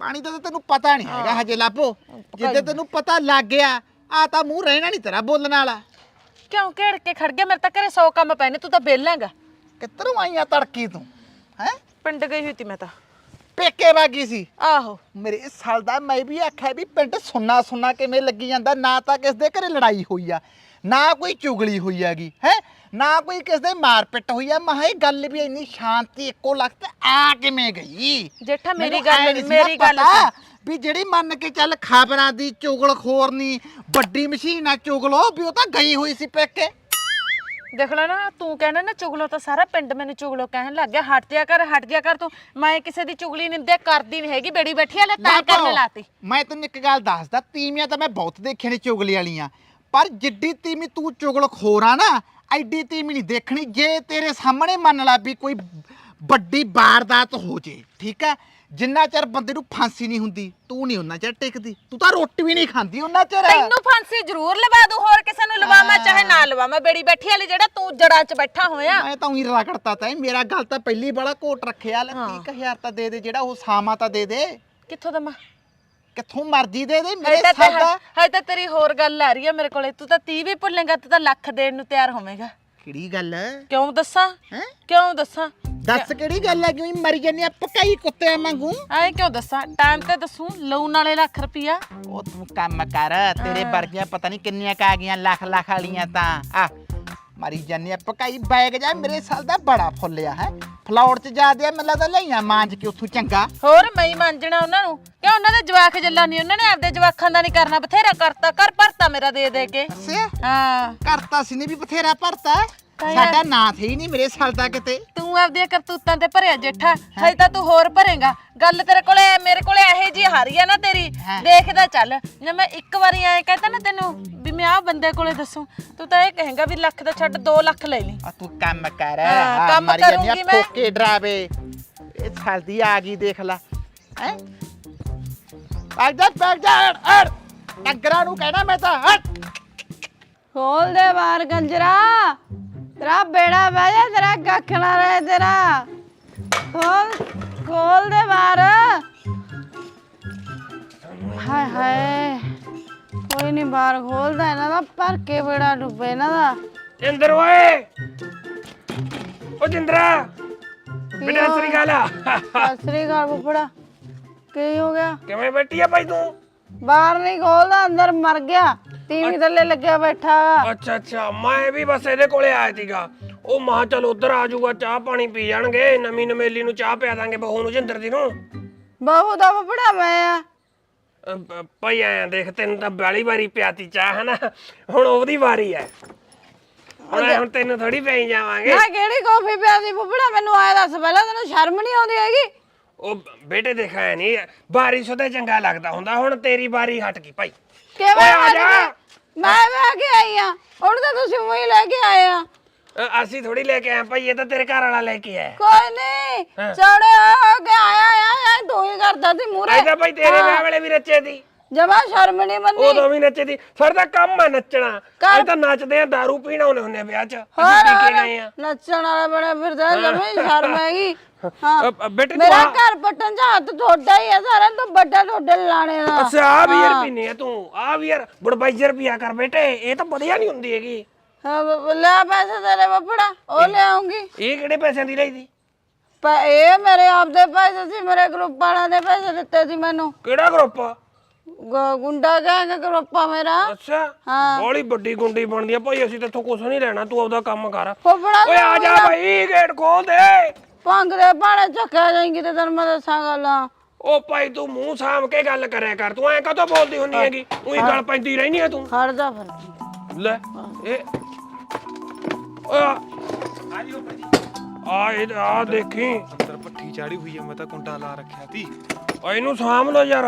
ਪਾਣੀ ਦਾ ਤਾਂ ਤੈਨੂੰ ਪਤਾ ਨਹੀਂ ਹੈਗਾ ਹਜੇ ਲਾਪੋ ਜਿੱਦੇ ਤੈਨੂੰ ਪਤਾ ਲੱਗ ਗਿਆ ਆ ਤਾਂ ਮੂੰਹ ਰਹਿਣਾ ਨਹੀਂ ਤੇਰਾ ਬੋਲਣ ਵਾਲਾ। ਕਿਉਂ ਘੇੜ ਕੇ ਖੜ ਗਿਆ? ਮੇਰੇ ਤਾਂ ਘਰੇ 100 ਕੰਮ ਪਏ ਨੇ ਤੂੰ ਤਾਂ ਬੇਲਾਂਗਾ ਕਿੱਧਰੋਂ ਆਈਆਂ ਤੜਕੀ ਤੂੰ? ਹੈ? ਪਿੰਡ ਗਈ ਹੋਈ ਤੀ ਮੈਂ ਤਾਂ। ਪੇਕੇ ਵਾਗੀ ਸੀ? ਆਹੋ। ਮੇਰੇ ਸਾਲ ਦਾ ਮੈਂ ਵੀ ਆਖਿਆ ਵੀ ਪਿੰਡ ਸੁੰਨਾ ਸੁੰਨਾ ਕਿਵੇਂ ਲੱਗੀ ਜਾਂਦਾ ਨਾ ਤਾਂ ਕਿਸ ਦੇ ਘਰੇ ਲੜਾਈ ਹੋਈ ਆ ਨਾ ਕੋਈ ਚੁਗਲੀ ਹੋਈ ਹੈਗੀ ਹੈ? ਨਾ ਕੋਈ ਕਿਸ ਦੇ ਮਾਰ ਪਿੱਟ ਹੋਈ ਆ। ਮਹਾ ਇਹ ਗੱਲ ਵੀ ਇੰਨੀ ਸ਼ਾਂਤੀ ਇੱਕੋ ਲਖਤ ਆ ਕਿਵੇਂ ਗਈ? ਜੇਠਾ ਮੇਰੀ ਮੈਨੂੰ ਗੱਲ ਸੀ ਨਾ ਮੇਰੀ ਗੱਲ ਪਤਾ। ਵੀ ਜਿਹੜੀ ਮੰਨ ਕੇ ਚੱਲ ਖਬਰਾਂ ਦੀ ਚੁਗਲ ਖੋਰਨੀ ਵੱਡੀ ਮਸ਼ੀਨ ਆ ਚੁਗਲੋ ਵੀ ਉਹ ਤਾਂ ਗਈ ਹੋਈ ਸੀ ਪੇਕੇ। ਦੇਖ ਲੈ ਨਾ ਤੂੰ ਕਹਿਣਾ ਨਾ ਚੁਗਲੋ ਤਾਂ ਸਾਰਾ ਪਿੰਡ ਮੈਨੂੰ ਚੁਗਲੋ ਕਹਿਣ ਲੱਗ ਗਿਆ। ਹਟ ਜਾ ਕਰ ਹਟ ਜਾ ਕਰ ਤੂੰ। ਮੈਂ ਕਿਸੇ ਦੀ ਚੁਗਲੀ ਨਿੰਦਿਆ ਕਰਦੀ ਨਹੀਂ ਹੈਗੀ ਬੇੜੀ ਬੈਠੀ ਆ ਲੈ ਤਾਂ ਕਰਨ ਲਾਤੀ। ਮੈਂ ਤੈਨੂੰ ਇੱਕ ਗੱਲ ਦੱਸਦਾ ਤੀਵੀਆਂ ਤਾਂ ਮੈਂ ਬਹੁਤ ਦੇਖੀਆਂ ਨੇ ਚੁਗਲੀ ਵਾਲੀਆਂ। ਪਰ ਜਿੱਡੀ ਤੀਵੀਂ ਤੂੰ ਚੁਗਲ ਖੋਰਾ ਨਾ ਐਡੀ ਤੀਵੀਂ ਨਹੀਂ ਦੇਖਣੀ ਜੇ ਤੇਰੇ ਸਾਹਮਣੇ ਮੰਨ ਲਾ ਵੀ ਕੋਈ ਵੱਡੀ ਵਾਰਦਾਤ ਹੋ ਜੇ ਠੀਕ ਹੈ ਜਿੰਨਾ ਚਿਰ ਬੰਦੇ ਨੂੰ ਫਾਂਸੀ ਨਹੀਂ ਹੁੰਦੀ ਤੂੰ ਨਹੀਂ ਉਹਨਾਂ ਚਿਰ ਟਿਕਦੀ। ਤੂੰ ਤਾਂ ਰੋਟੀ ਵੀ ਨਹੀਂ ਖਾਂਦੀ ਉਹਨਾਂ ਚਿਰ। ਤੈਨੂੰ ਫਾਂਸੀ ਜ਼ਰੂਰ ਲਵਾ ਦੂੰ ਹੋਰ ਕਿਸੇ ਨੂੰ ਲਵਾਵਾਂ ਚਾਹੇ ਨਾ ਲਵਾਵਾਂ। ਬੇੜੀ ਬੈਠੀ ਵਾਲੀ ਜਿਹੜਾ ਤੂੰ ਜੜਾਂ 'ਚ ਬੈਠਾ ਹੋਇਆ। ਮੈਂ ਤਾਂ ਉਹੀ ਰਗੜਤਾ ਤਾ ਮੇਰਾ ਗੱਲ ਤਾਂ ਪਹਿਲੀ ਵਾਲਾ ਕੋਟ ਰੱਖਿਆ ਲੈ 30000 ਤਾਂ ਦੇ ਦੇ ਜਿਹੜਾ ਉਹ ਸਾਮਾ ਤਾਂ ਦੇ ਦੇ। ਕਿੱਥੋਂ ਦਮਾ ਕਿੱਥੋਂ ਮਰਜ਼ੀ ਦੇ ਦੇ ਮੇਰੇ ਸਾਡਾ ਹਜੇ ਤਾਂ ਤੇਰੀ ਹੋਰ ਗੱਲ ਆ ਰਹੀ ਆ ਮੇਰੇ ਕੋਲੇ। ਤੂੰ ਤਾਂ 30 ਵੀ ਭੁੱਲੇਗਾ ਤੂੰ ਤਾਂ ਲੱਖ ਦੇਣ ਨੂੰ ਤਿਆਰ ਹੋਵੇਂਗਾ। ਕਿਹੜੀ ਗੱਲ ਕਿਉਂ ਦੱਸਾਂ? ਹੈਂ? ਕਿਉਂ ਦੱਸਾਂ? ਦੱਸ ਕਿਹੜੀ ਗੱਲ ਹੈ ਕਿਉਂ ਮਰੀ ਜੰਨੀ ਆ ਪਕਾਈ ਕੁੱਤੇ ਵਾਂਗੂ। ਐ ਕਿਉਂ ਦੱਸਾਂ? ਟਾਈਮ ਤੇ ਦੱਸੂ ਲੋਨ ਵਾਲੇ ਲੱਖ ਰੁਪਿਆ ਉਹ ਤੂੰ ਕੰਮ ਕਰ ਤੇਰੇ ਵਰਗੀਆਂ ਪਤਾ ਨਹੀਂ ਕਿੰਨੀਆਂ ਕਾ ਗਈਆਂ ਲੱਖ ਲੱਖ ਵਾਲੀਆਂ ਤਾਂ। ਆ ਮਰੀ ਜੰਨੀ ਆ ਪਕਾਈ ਬੈਗ ਜਾ ਮੇਰੇ ਸਾਲ ਦਾ ਬੜਾ ਫੁੱਲਿਆ ਹੈ। ਫਲੌਰ ਚ ਜਾ ਦਿਆ ਮੈਨੂੰ ਲੱਗਦਾ ਲਈਆਂ ਮਾਂਜ ਕੇ ਉੱਥੋਂ ਚੰਗਾ। ਹੋਰ ਮੈਂ ਮੰਨਣਾ ਉਹਨਾਂ ਨੂੰ। ਕਿਉਂ ਉਹਨਾਂ ਦੇ ਜਵਾਕ ਜੱਲਾ ਨਹੀਂ ਉਹਨਾਂ ਨੇ ਆਪਦੇ ਜਵਾਕਾਂ ਦਾ ਨਹੀਂ ਕਰਨਾ ਬਥੇਰਾ ਕਰਤਾ ਕਰ ਭਰਤਾ ਮੇਰਾ ਦੇ ਦੇ ਕੇ। ਅੱਛਾ ਹਾਂ। ਕਰਤਾ ਸੀ ਨੇ ਵੀ ਬਥੇਰਾ ਭਰਤਾ। ਸਾਡਾ ਨਾਂ ਥੇ ਹੀ ਨਹੀਂ ਮੇਰੇ ਸਾਲ ਦਾ ਕਿਤੇ। ਤੂੰ ਆਪਦੀਆਂ ਕਰਤੂਤਾਂ ਤੇ ਭਰਿਆ ਜੇਠਾ ਹਜੇ ਤਾਂ ਤੂੰ ਹੋਰ ਭਰੇਗਾ। ਗੱਲ ਤੇਰੇ ਕੋਲੇ ਮੇਰੇ ਕੋਲੇ ਇਹੋ ਜੀ ਹਾਰੀ ਆ ਨਾ ਤੇਰੀ। ਹਾਂ। ਦੇਖਦਾ ਚੱਲ ਜੇ ਮੈਂ ਇੱਕ ਵਾਰੀ ਐ ਕਹਤਾ ਨਾ ਤੈਨੂੰ ਵੀ ਮੈਂ ਆ ਬੰਦੇ ਕੋਲੇ ਦੱਸੂ ਤੂੰ ਤਾਂ ਇਹ ਕਹੇਗਾ ਵੀ ਲੱਖ ਦਾ ਛੱਡ 2 ਲੱਖ ਲੈ ਲਈ। ਆ ਤੂੰ ਕੰਮ ਕਰ ਹਾਂ, ਕੰਮ ਮਰੀ ਜੰਨੀ ਆ ਕਰੂੰਗੀ ਮੈਂ। ਠੋਕੇ ਡਰਾਵੇ। ਇਹ ਸਾਲ ਦੀ ਆ ਗਈ ਦੇਖ ਲੈ। ਹੈ? ਬੈਠ ਜਾ ਬੈਠ ਜਾ ਅੜ ਟੱਗਰਾਂ ਨੂੰ ਕਹਿਣਾ ਮੈਂ ਤਾਂ ਹਟ। ਖੋਲ ਦੇ ਬਾਹਰ ਗੰਜਰਾ। ਤੇਰਾ ਬੇੜਾ ਬਹਿ ਜਾ ਤੇਰਾ ਕੱਖ ਨਾ ਰਹੇ ਤੇਰਾ। ਖੋਲ ਖੋਲ ਦੇ ਬਾਹਰ। ਹਾਏ ਹਾਏ ਕੋਈ ਨਹੀਂ ਬਾਹਰ ਖੋਲਦਾ ਇਹਨਾਂ ਦਾ ਭਰ ਕੇ ਬੇੜਾ ਡੁੱਬੇ ਇਹਨਾਂ ਦਾ। ਜਿੰਦਰ ਓਏ ਓ ਜਿੰਦਰਾ ਬਿਨਾ ਸਰੀ ਗਾਲਾ ਸਤਿ ਸ੍ਰੀ ਅਕਾਲ ਬੁੱਪੜਾ ਕੀ ਹੋ ਗਿਆ? ਕਿਵੇਂ ਬੈਠੀ ਆ ਭਾਈ ਤੂੰ? ਬਾਹਰ ਨਹੀਂ ਖੋਲਦਾ ਅੰਦਰ ਮਰ ਗਿਆ। ਟੀਵੀ ਥੱਲੇ ਲੱਗਿਆ ਬੈਠਾ। ਅੱਛਾ ਅੱਛਾ ਮੈਂ ਵੀ ਬਸ ਇਹਦੇ ਕੋਲੇ ਆਇਆ ਸੀਗਾ। ਉਹ ਮਾਂ ਚਲ ਉਧਰ ਆ ਜਾਊਗਾ ਚਾਹ ਪਾਣੀ ਪੀ ਜਾਣਗੇ ਨਵੀਂ ਨਮੇਲੀ ਨੂੰ ਚਾਹ ਪਿਆ ਦਾਂਗੇ ਬਹੂ ਨੂੰ ਜਿੰਦਰ ਦੀ ਨੂੰ। ਬਹੂ ਦਾ ਬੁੱਪੜਾ ਮੈਂ ਆ। ਅ, ਪ- ਭਾਈ ਆਇਆ ਦੇਖ ਤੈਨੂੰ ਤਾਂ ਬਾਲੀ ਵਾਰੀ ਪਿਆਤੀ ਚਾਹ ਹੈ ਨਾ ਹੁਣ ਉਹਦੀ ਵਾਰੀ ਹੈ ਹੁਣ ਹੁਣ ਤੈਨੂੰ ਥੋੜੀ ਪਈ ਜਾਵਾਂਗੇ। ਮੈਂ ਕਿਹੜੀ ਕਾਫੀ ਪਿਆਦੀ ਬੁੱਪੜਾ ਮੈਨੂੰ ਆਇਆ ਦੱਸ ਪਹਿਲਾਂ ਤੈਨੂੰ ਸ਼ਰਮ ਨਹੀਂ ਆਉਂਦੀ ਹੈਗੀ? ਉਹ ਬੇਟੇ ਦੇਖਿਆ ਨਹੀਂ ਬਾਰਿਸ਼ ਉਹਦੇ ਚੰਗਾ ਲੱਗਦਾ ਹੁੰਦਾ। ਹੁਣ ਤੇਰੀ ਵਾਰੀ ਹਟ ਗਈ ਭਾਈ। ਕਿਵੇਂ ਓਏ ਆ ਜਾ। ਮੈਂ ਮੈਂ ਕੇ ਆਈ ਆ। ਹੁਣ ਤਾਂ ਤੁਸੀਂ ਉਹੀ ਲੈ ਕੇ ਆਏ ਆ। ਅ, ਅਸੀਂ ਥੋੜੀ ਲੈ ਕੇ ਆਏ ਭਾਈ ਇਹ ਤਾਂ ਤੇਰੇ ਘਰ ਵਾਲਾ ਲੈ ਕੇ ਆਇਆ। ਕੋਈ ਨਹੀਂ ਚੜੇ ਹੋ ਕੇ ਆਇਆ ਆ ਆ ਤੂੰ ਹੀ ਕਰਦਾ ਸੀ ਮੂਰੇ ਐ ਤਾਂ ਭਾਈ ਤੇਰੇ ਵਿਆਹ ਵੇਲੇ ਵੀ ਨੱਚੇ ਦੀ ਜਮਾ ਸ਼ਰਮ ਨਹੀਂ ਮੰਨੀ। ਉਦੋਂ ਵੀ ਨੱਚੇ ਦੀ ਫਿਰ ਤਾਂ ਕੰਮ ਆ ਨੱਚਣਾ। ਅਸੀਂ ਤਾਂ ਨੱਚਦੇ ਆ दारू ਪੀਣ ਆਉਨੇ ਹੁੰਨੇ ਵਿਆਹ 'ਚ। ਅਸੀਂ ਪੀ ਕੇ ਗਏ ਆ। ਨੱਚਣ ਵਾਲਾ ਬੜਾ ਫਿਰਦਾ ਜਮੇ ਸ਼ਰਮ ਹੈਗੀ। ਹਾਂ। ਅ, ਅ, ਬੇਟੇ ਤੂੰ ਮੇਰਾ ਆ ਘਰ ਪੱਟਣ ਦਾ ਹੱਥ ਤੁਹਾਡਾ ਹੀ ਹੈ ਸਾਰਿਆਂ ਤੋਂ ਵੱਡਾ ਤੁਹਾਡੇ ਲਾਣੇ ਦਾ। ਅੱਛਾ ਆ ਵੀ ਯਾਰ ਪੀਨੇ ਆ ਤੂੰ। ਆ ਵੀ ਯਾਰ ਬੜਬਾਈਜ਼ਰ ਪੀਆ ਕਰ ਬੇਟੇ ਇਹ ਤਾਂ ਵਧੀਆ ਨਹੀਂ ਹੁੰਦੀ ਹੈਗੀ। ਹਾਂ ਬ- ਲੈ ਪੈਸੇ ਤੇਰੇ ਬੱਪੜਾ ਉਹ ਲੈ ਆਉਂਗੀ ਇਹ ਕਿਹੜੇ ਪੈਸਿਆਂ ਦੀ ਲਈ ਦੀ? ਪ- ਇਹ ਮੇਰੇ ਆਪਦੇ ਪੈਸੇ ਸੀ ਮੇਰੇ ਗਰੁੱਪ ਵਾਲਿਆਂ ਦੇ ਪੈਸੇ ਦਿੱਤੇ ਸੀ ਮੈਨੂੰ। ਕਿਹੜਾ ਗਰੁੱਪ ਗ- ਗੁੰਡਾ ਗੈਂਗ ਗਰੁੱਪ ਆ ਮੇਰਾ। ਅੱਛਾ ਹਾਂ। ਬੜੀ ਵੱਡੀ ਗੁੰਡੀ ਬਣਦੀ ਆ। ਭਾਈ ਅਸੀਂ ਤੇਥੋਂ ਕੁਝ ਨਹੀਂ ਲੈਣਾ ਤੂੰ ਆਪਦਾ ਕੰਮ ਕਰ। ਫੁੱਫੜਾ ਓਏ ਆ ਜਾ ਭਾਈ ਗੇਟ ਖੋਲ ਦੇ। ਭੰਗ ਦੇ ਭਾਣੇ ਚੱਕਿਆ ਜਾਏਗੀ ਤੇ ਤੈਨੂੰ ਮੈਂ ਦੱਸਾਂ ਗੱਲਾਂ। ਓ ਭਾਈ ਤੂੰ ਮੂੰਹ ਸਾਂਭ ਕੇ ਗੱਲ ਕਰਿਆ ਕਰ ਤੂੰ ਐ ਕਦੋਂ ਬੋਲਦੀ ਹੁੰਨੀ ਹੈਗੀ? ਉਹੀ ਗੱਲ ਪੈਂਦੀ ਰਹਿਨੀ ਆ ਤੂੰ। ਖੜ ਜਾ ਫਿਰ। ਲੈ ਇਹ ਆ। ਆ ਇਹ ਆ ਦੇਖੀ। ਅੰਦਰ ਪੱਠੀ ਚਾੜੀ ਹੋਈ ਹੈ ਮੈਂ ਤਾਂ ਕੁੰਡਾ ਲਾ ਰੱਖਿਆ ਤੀ। ਓ ਇਹਨੂੰ ਸਾਂਭ ਲੋ ਯਾਰ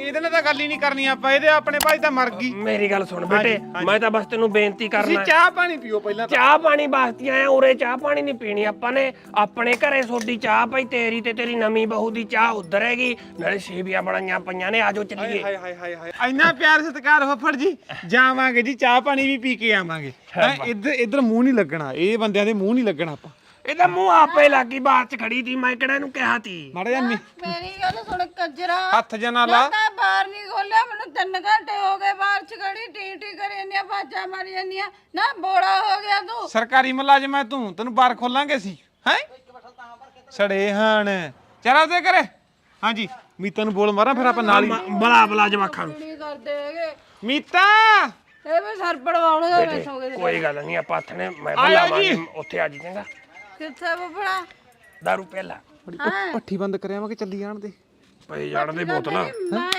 ਇਹਦੇ ਨਾਲ ਤਾਂ ਗੱਲ ਹੀ ਨਹੀਂ ਕਰਨੀ ਆਪਾਂ ਇਹਦੇ ਆਪਣੇ ਭਾਈ ਤਾਂ ਮਰ ਗਈ। ਮੇਰੀ ਗੱਲ ਸੁਣ ਬੇਟੇ ਮੈਂ ਤਾਂ ਬਸ ਤੈਨੂੰ ਬੇਨਤੀ ਤੁਸੀਂ ਕਰਨਾ। ਚਾਹ ਪਾਣੀ ਪੀਓ ਪਹਿਲਾਂ ਤਾਂ। ਚਾਹ ਪਾਣੀ ਵਾਸਤੇ ਆਇਆ ਉਰੇ ਚਾਹ ਪਾਣੀ ਨਹੀਂ ਪੀਣੀ। ਆਪਾਂ ਨੇ ਆਪਣੇ ਘਰੇ ਸੋਡੀ ਚਾਹ ਪਈ ਤੇਰੀ ਤੇ ਤੇਰੀ ਨਵੀਂ ਬਹੂ ਦੀ ਚਾਹ ਉਧਰ ਹੈਗੀ ਨਾਲੇ ਸੇਵੀਆਂ ਬਣਾਈਆਂ ਪਈਆਂ ਨੇ ਆਜੋ ਚੱਲੀਏ। ਹਾਏ ਹਾਏ ਹਾਏ ਹਾਏ ਇੰਨਾ ਪਿਆਰ ਸਤਿਕਾਰ ਫੱਫੜ ਜੀ ਜਾਵਾਂਗੇ ਜੀ ਚਾਹ ਪਾਣੀ ਵੀ ਪੀ ਕੇ ਆਵਾਂਗੇ। ਹੈਂ, ਇੱਧਰ ਇੱਧਰ ਮੂੰਹ ਨਹੀਂ ਲੱਗਣਾ ਇਹ ਬੰਦਿਆਂ ਦੇ ਮੂੰਹ ਨਹੀਂ ਲੱਗਣਾ ਆਪਾਂ। ਇਹਦਾ ਮੂੰਹ ਆਪੇ ਲੱਗੀ ਬਾਹਰ ਚ ਖੜੀ ਤੀ ਮੈਂ ਕਿਹੜਾ ਇਹਨੂੰ ਕਿਹਾ ਤੀ? ਮਾੜਾ ਜਿਹਾ ਮੇਰੀ ਗੱਲ ਸੁਣ ਕੱਜਰਾ। ਹੱਥ ਜਿਹਾ ਨਾ ਲਾ। ਮੈਂ ਬਾਹਰ ਨਹੀਂ ਖੋਲਿਆ ਮੈਨੂੰ 3 ਘੰਟੇ ਹੋ ਗਏ ਬਾਹਰ ਚ ਖੜੀ ਟੀ ਟੀ ਕਰੀ ਜਾਂਦੀਆਂ ਬਾਜਾਂ ਮਾਰੀ ਜਾਂਦੀਆਂ ਨਾ ਬੋੜਾ ਹੋ ਗਿਆ ਤੂੰ। ਸਰਕਾਰੀ ਮੁਲਾਜ਼ਮ ਹੈ ਤੂੰ ਤੈਨੂੰ ਬਾਹਰ ਖੋਲਾਂਗੇ ਸੀ ਹੈ? ਸੜੇ ਹਾਣ। ਚਲਾ ਦੇ ਕਰੇ ਹਾਂਜੀ ਮੀਤਾ ਨੂੰ ਬੋਲ ਮਾਰਾਂ ਫਿਰ ਆਪਾਂ ਨਾਲ ਹੀ ਬਲਾ ਬਲਾ ਜਵਾਖਾਂ ਨੂੰ। ਕੀ ਕਰਦੇ ਹੈਗੇ? ਮੀਤਾ! ਇਹ ਵੀ ਸਰ। ਕੋਈ ਗੱਲ ਨਹੀਂ ਆਪਾਂ ਹੱਥ ਨੇ ਮੈਂ ਆਇਆ ਬੁਲਾਵਾਂਗੇ ਜੀ। ਉੱਥੇ ਆ ਜੀ ਚੰਗਾ। ਕਿੱਥੇ ਬੁੱਪੜਾ ਦਾਰੂ ਪਹਿਲਾ ਪੱਠੀ ਬੰਦ ਕਰਿਆ ਕਿ ਚੱਲੀ ਜਾਣ ਦੇ ਪਈ ਜਾਣ ਦੇ ਬੋਤਲਾਂ।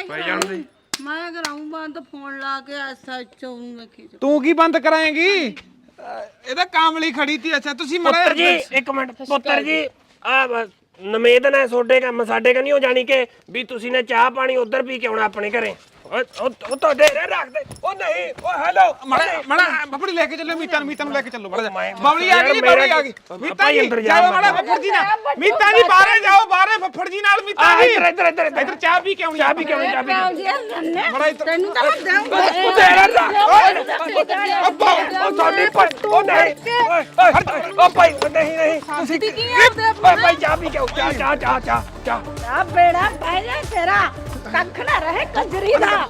ਪਈ ਜਾਣ ਦੇ। ਮੈਂ ਕਰਾਉਂ ਬੰਦ ਫੋਨ ਲਾ ਕੇ ਐਸਐਚਓ ਨੂੰ ਵੇਖੀ ਜਾਓ। ਤੂੰ ਕੀ ਬੰਦ ਕਰਾਏਂਗੀ? ਇਹਦਾ ਕਾਮਲੀ ਖੜੀ ਤੀ ਅੱਛਾ ਤੁਸੀਂ ਪੁੱਤਰ ਜੀ ਇੱਕ ਮਿੰਟ ਪੁੱਤਰ ਜੀ ਆ ਨਮੇਦਨ ਹੈ ਤੁਹਾਡੇ ਕੰਮ ਸਾਡੇ ਕਾ ਨਹੀਂ ਹੋ ਜਾਣੀ ਕਿ ਵੀ ਤੁਸੀਂ ਨੇ ਚਾਹ ਪਾਣੀ ਉਧਰ ਪੀ ਕੇ ਆਉਣਾ ਆਪਣੇ ਘਰੇ। ਉਹ ਉਹ ਤੁਹਾਡੇ ਰੇ ਰੱਖ ਦੇ। ਉਹ ਨਹੀਂ ਉਹ ਹੈਲੋ ਮੜਾ ਮੜਾ ਬੱਬੜੀ ਲੈ ਕੇ ਚੱਲੋ ਮੀਤਾ ਨੂੰ ਮੀਤਾ ਨੂੰ ਲੈ ਕੇ ਚੱਲੋ ਮੜਾ ਮੈਂ- ਬਬਲੀ ਆ ਗਈ ਜੀ ਮੇਰਾ ਬਬਲੀ ਆ ਗਈ। ਕੀ- ਮੀਤਾ ਭਾਈ ਜੀ ਅੰਦਰ ਜਾ, ਜਾਓ ਮੜਾ ਮੈਂ- ਫੱਫੜ ਜੀ ਨਾਲ। ਮੀਤਾ ਜੀ ਬਾਹਰੇ ਜਾਓ ਬਾਹਰੇ ਫੱਫੜ ਜੀ ਨਾਲ। ਆ ਇੱਧਰ ਇੱਧਰ ਇੱਧਰ ਇੱਧਰ। ਚਾਹ ਪੀ ਕੇ ਆਉਣੀ ਚਾਹ ਪੀ ਕੇ ਆਉਣੀ ਚਾਹ ਪੀ ਕੇ ਆਉਣੀ। ਮੜਾ ਇੱਧਰ। ਤੈਨੂੰ ਤਾਂ ਮੈਂ ਦੇਵਾਂਗਾ ਉਹ ਤੇਰਾ ਰੱਖ ਓਏ ਅੱਬਾ ਉਹ ਤੁਹਾਡੀ ਪਰ ਉਹ ਨਹੀਂ। ਓਏ ਭਾਈ ਉਹ ਨਹੀਂ ਨਹੀਂ। ਤੁਸੀਂ ਭਾਈ ਚਾਹ ਪੀ ਕੇ ਆਓ ਚਾਹ ਚਾਹ ਚਾਹ ਚਾਹ ਚਾਹ। ਆ ਬੇੜਾ ਬਹਿ ਜਾ ਤੇਰਾ। ਕੱਖ ਨਾ ਰਹੇ ਕੰਜਰੀ ਦਾ।